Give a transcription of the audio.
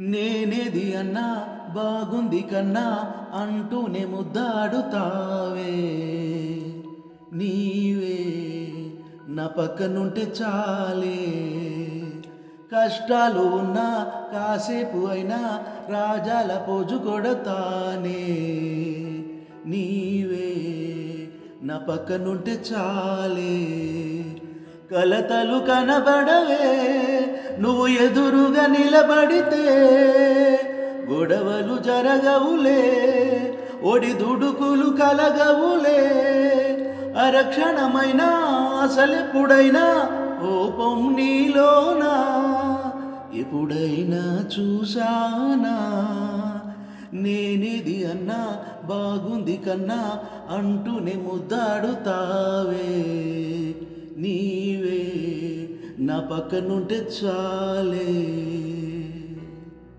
నేనేది అన్నా బాగుంది కన్నా అంటూనే ముద్దాడుతావే. నీవే నా పక్కనుంటే చాలే. కష్టాలు ఉన్నా కాసేపు అయినా రాజాల పోజు కొడతానే. నీవే నా పక్కనుంటే చాలే. కలతలు కనబడవే. నువ్వు ఎదురుగా నిలబడితే గొడవలు జరగవులే ఒడి దుడుకులు కలగవులే. అరక్షణమైనా అసలెప్పుడైనా కోపం నీలోనా ఎప్పుడైనా చూశానా? నేనేది అన్నా బాగుంది కన్నా అంటూనే ముద్దాడుతావే. నా పక్కనుంటే చాలే.